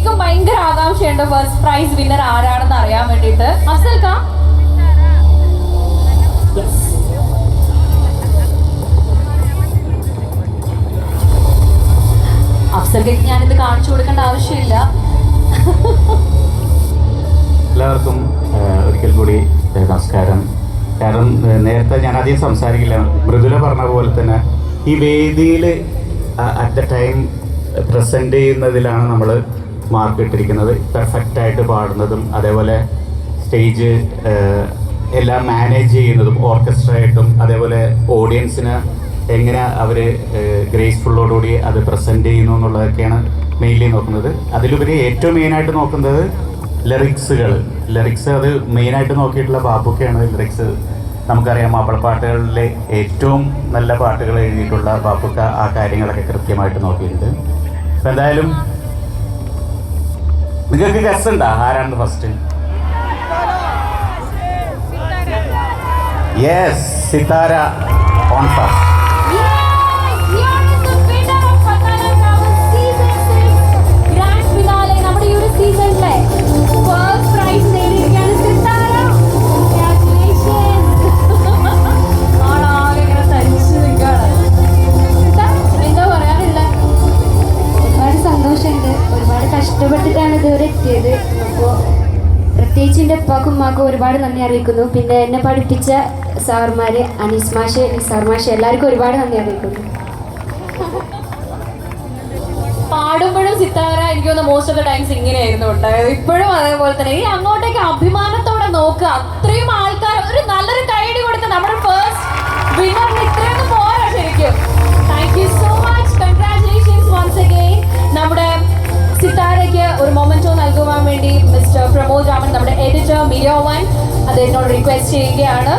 എനിക്കും ഭയങ്കര ആകാംക്ഷയുണ്ട് first prize winner ആരാണെന്ന് അറിയാൻ വേണ്ടിയിട്ട്. അഫ്സൽക്ക അഫ്സൽക്ക് ഞാനിത് കാണിച്ചു കൊടുക്കേണ്ട ആവശ്യമില്ല. എല്ലാവർക്കും ഒരിക്കൽ കൂടി നമസ്കാരം. കാരണം നേരത്തെ ഞാൻ അധികം സംസാരിക്കില്ല. മൃദുല പറഞ്ഞ പോലെ തന്നെ ഈ വേദിയിൽ അറ്റ് ദ ടൈം പ്രസന്റ് ചെയ്യുന്നതിലാണ് നമ്മൾ മാർക്ക് ഇട്ടിരിക്കുന്നത് പെർഫെക്റ്റ് ആയിട്ട് പാടുന്നതും അതേപോലെ സ്റ്റേജ് എല്ലാം മാനേജ് ചെയ്യുന്നതും ഓർക്കസ്ട്ര ആയിട്ടും അതേപോലെ ഓഡിയൻസിന് എങ്ങനെ അവർ ഗ്രേസ്ഫുള്ളോടുകൂടി അത് പ്രസന്റ് ചെയ്യുന്നു എന്നുള്ളതൊക്കെയാണ് മെയിൻലി നോക്കുന്നത്. അതിലുപരി ഏറ്റവും മെയിനായിട്ട് നോക്കുന്നത് ലിറിക്സുകൾ ലിറിക്സ് അത് മെയിനായിട്ട് നോക്കിയിട്ടുള്ള ബാബുക്കയാണ് ലിറിക്സ് നമുക്കറിയാം മാപ്പിളപ്പാട്ടുകളിലെ ഏറ്റവും നല്ല പാട്ടുകൾ എഴുതിയിട്ടുള്ള ബാബുക്ക ആ കാര്യങ്ങളൊക്കെ കൃത്യമായിട്ട് നോക്കിയിട്ടുണ്ട്. അപ്പം എന്തായാലും നിങ്ങൾക്ക് ഗസ് ഉണ്ടോ ആരാണ് first yes Sithara on first കഷ്ടപ്പെട്ടിട്ടാണ് ഇതുവരെ എത്തിയത്. അപ്പോൾ പ്രത്യേകിച്ച് എന്റെ ഉപ്പാക്കും ഉമ്മാക്കും ഒരുപാട് നന്ദി അറിയിക്കുന്നു. പിന്നെ എന്നെ പഠിപ്പിച്ച സാർമാർ അനീസ് മാഷ് നിസാർ മാഷ് എല്ലാവർക്കും ഒരുപാട് നന്ദി അറിയിക്കുന്നു. പാടുമ്പോഴും സിത്താര എനിക്ക് തോന്നുന്നു മോസ്റ്റ് ഓഫ് ദ ടൈംസ് ഇങ്ങനെയായിരുന്നു ഉണ്ടായത് ഇപ്പോഴും അതേപോലെ തന്നെ. ഈ അങ്ങോട്ടേക്ക് അഭിമാനത്തോടെ നോക്കുക അത്രയും ആൾക്കാർ ഒരു നല്ലൊരു കൈയടി കൊടുത്ത് നമ്മുടെ ഒരു മൊമെന്റോ നൽകുവാൻ വേണ്ടി മിസ്റ്റർ പ്രമോദ് രാമൻ നമ്മുടെ എഡിറ്റർ മിയോ വൺ അദ്ദേഹത്തിനോട് റിക്വസ്റ്റ് ചെയ്യുകയാണ്.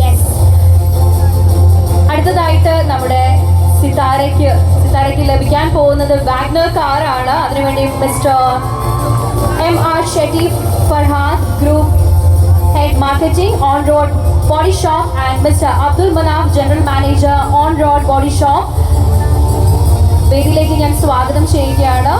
യെസ് അടുത്തതായിട്ട് നമ്മുടെ സിതാരയ്ക്ക് സിതാരയ്ക്ക് ലഭിക്കാൻ പോകുന്നത് വാഗ്നർ കാറാണ്. അതിനുവേണ്ടി mister M R Shetty Farhad group head marketing on road body shop and mister Abdul Manaf general manager on road body shop വേദിയിലേക്ക് ഞാൻ സ്വാഗതം ചെയ്യുകയാണ്